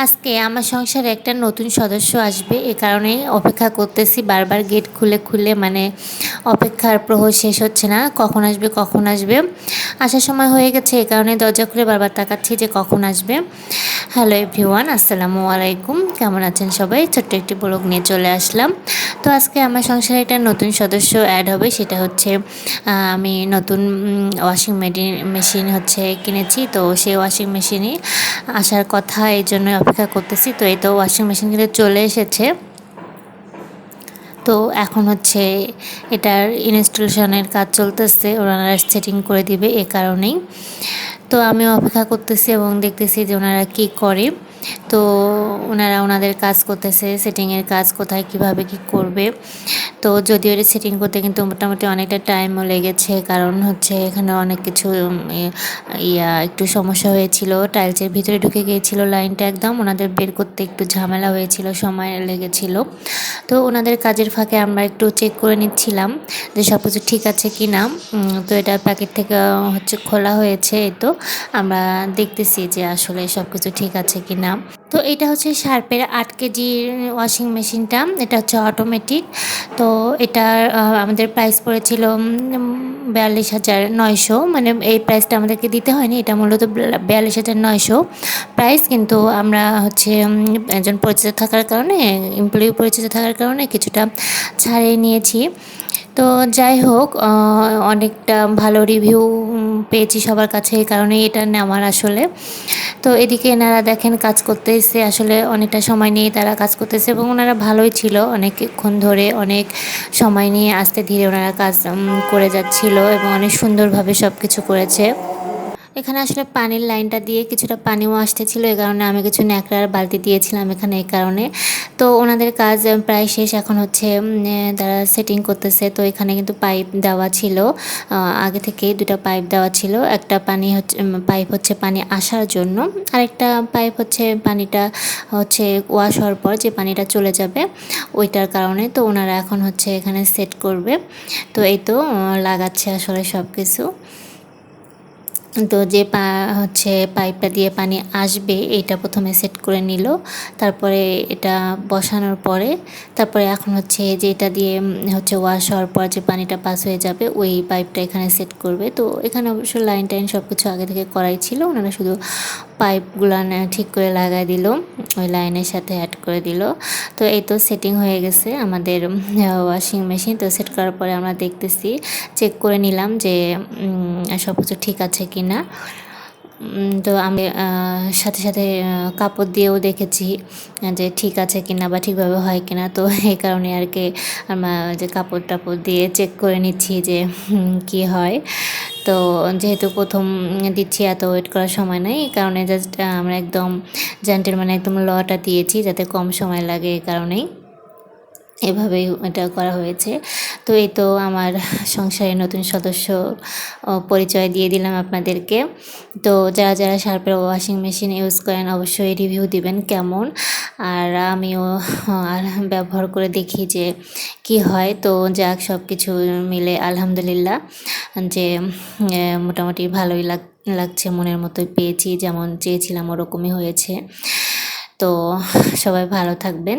আজকে আমার সংসারে একটা নতুন সদস্য আসবে, এ কারণে অপেক্ষা করতেছি বারবার গেট খুলে খুলে মানে অপেক্ষার প্রহর শেষ হচ্ছে না। কখন আসবে কখন আসবে? আসার সময় হয়ে গেছে, এ কারণে দরজা খুলে বারবার তাকাচ্ছি যে কখন আসবে। হ্যালো এভরিওয়ান আসসালামু আলাইকুম। কেমন আছেন সবাই? ছোট্ট একটি ব্লগ নিয়ে চলে আসলাম। তো আজকে আমার সংসারে একটা নতুন সদস্য অ্যাড হবে, সেটা হচ্ছে আমি নতুন ওয়াশিং মেশিন হচ্ছে কিনেছি। তো সেই ওয়াশিং মেশিনই আসার কথা, এই জন্য অপেক্ষা করতেছি। তো এই তো ওয়াশিং মেশিন কিন্তু চলে এসেছে। তো এখন হচ্ছে এটার ইনস্টলেশনের কাজ চলতেছে ওনারা সেটিং করে দিবে এ কারণেই। তো আমি অপেক্ষা করতেছি এবং দেখতেছি যে ওনারা কী করে। তো ওনারা ওনাদের কাজ করতেছে সেটিংয়ের কাজ কোথায়, কীভাবে, কি করবে। তো যদিও এটা সেটিং করতে কিন্তু মোটামুটি অনেকটা টাইমও লেগেছে, কারণ হচ্ছে এখানে অনেক কিছু ইয়া, একটু সমস্যা হয়েছিল। টাইলসের ভিতরে ঢুকে গিয়েছিল লাইনটা একদম। ওনাদের বের করতে একটু ঝামেলা হয়েছিল, সময় লেগেছিল। তো ওনাদের কাজের ফাঁকে আমরা একটু চেক করে নিচ্ছিলাম। যে সব কিছু ঠিক আছে কি না তো এটা প্যাকেট থেকে হচ্ছে খোলা হয়েছে এই তো। আমরা দেখতেছি যে আসলে সব কিছু ঠিক আছে কি না। তো এটা হচ্ছে শার্পের আট কেজি ওয়াশিং মেশিনটা এটা হচ্ছে অটোমেটিক তো এটার আমাদের প্রাইস পড়েছিল বিয়াল্লিশ হাজার নয়শো। মানে এই প্রাইসটা আমাদেরকে দিতে হয়নি, এটা মূলত বিয়াল্লিশ হাজার নয়শো প্রাইস কিন্তু আমরা হচ্ছে একজন পরিচিত থাকার কারণে এমপ্লয়ি পরিচিত থাকার কারণে কিছুটা ছাড়িয়ে নিয়েছি। তো যাই হোক অনেকটা ভালো রিভিউ পেয়েছি সবার কাছে এই কারণে এটা নেওয়ার আসলে। তো এদিকে এনারা দেখেন কাজ করতেছে, আসলে অনেকটা সময় নিয়ে তারা কাজ করতেছে এবং ওনারা ভালোই ছিল। অনেকক্ষণ ধরে অনেক সময় নিয়ে আস্তে ধীরে ওনারা কাজ করে যাচ্ছিল এবং অনেক সুন্দরভাবে সব কিছু করেছে। এখানে আসলে পানির লাইনটা দিয়ে কিছুটা পানিও আসতেছিল এই কারণে আমি কিছু ন্যাকড়ার বালতি দিয়েছিলাম এখানে এই কারণে। তো ওনাদের কাজ প্রায় শেষ এখন হচ্ছে তারা সেটিং করতেছে। তো এখানে কিন্তু পাইপ দেওয়া ছিল আগে থেকে দুটা পাইপ দেওয়া ছিল। একটা পানি হচ্ছে পাইপ হচ্ছে পানি আসার জন্য। আরেকটা পাইপ হচ্ছে পানিটা হচ্ছে ওয়াশ হওয়ার পর যে পানিটা চলে যাবে, ওইটার কারণে তো ওনারা এখন হচ্ছে এখানে সেট করবে। তো এই তো লাগাচ্ছে আসলে সব কিছু তো যে পা, হচ্ছে পাইপটা দিয়ে পানি আসবে এটা প্রথমে সেট করে নিল। তারপরে এটা বসানোর পরে, তারপরে এখন হচ্ছে যে এটা দিয়ে হচ্ছে ওয়াশ হওয়ার পর যে পানিটা পাস হয়ে যাবে, ওই পাইপটা এখানে সেট করবে। তো এখানে অবশ্য লাইন টাইন সব কিছু আগে থেকে করাই ছিল। ওনারা শুধু পাইপগুলো ঠিক করে লাগাই দিল, ওই লাইনের সাথে অ্যাড করে দিল। তো এই তো সেটিং হয়ে গেছে আমাদের ওয়াশিং মেশিন তো সেট করার পরে আমরা দেখতেছি চেক করে নিলাম যে সব কিছু ঠিক আছে কি না তো আমি সাথে সাথে কাপড় দিয়েও দেখেছি যে ঠিক আছে কিনা বা ঠিকভাবে হয় কিনা। তো এই কারণে আর কি আমরা যে কাপড় টাপড় দিয়ে চেক করে নিচ্ছি যে কি হয়। তো যেহেতু প্রথম দিচ্ছি, এত ওয়েট করার সময় নেই। এই কারণে জাস্ট আমরা একদম জ্যান্টের মানে একদম লটা দিয়েছি, যাতে কম সময় লাগে এই কারণেই। এভাবেই এটা করা হয়েছে। তো এই তো আমার সংসারের নতুন সদস্য পরিচয় দিয়ে দিলাম আপনাদেরকে। তো যারা যারা শার্পের ওয়াশিং মেশিন ইউজ করেন অবশ্যই রিভিউ দিবেন কেমন। আর আমিও আর ব্যবহার করে দেখি যে কি হয়। তো যাক সব কিছু মিলে আলহামদুলিল্লাহ যে মোটামুটি ভালোই লাগ, লাগছে মনের মতোই পেয়েছি, যেমন চেয়েছিলাম ওরকমই হয়েছে। তো সবাই ভালো থাকবেন।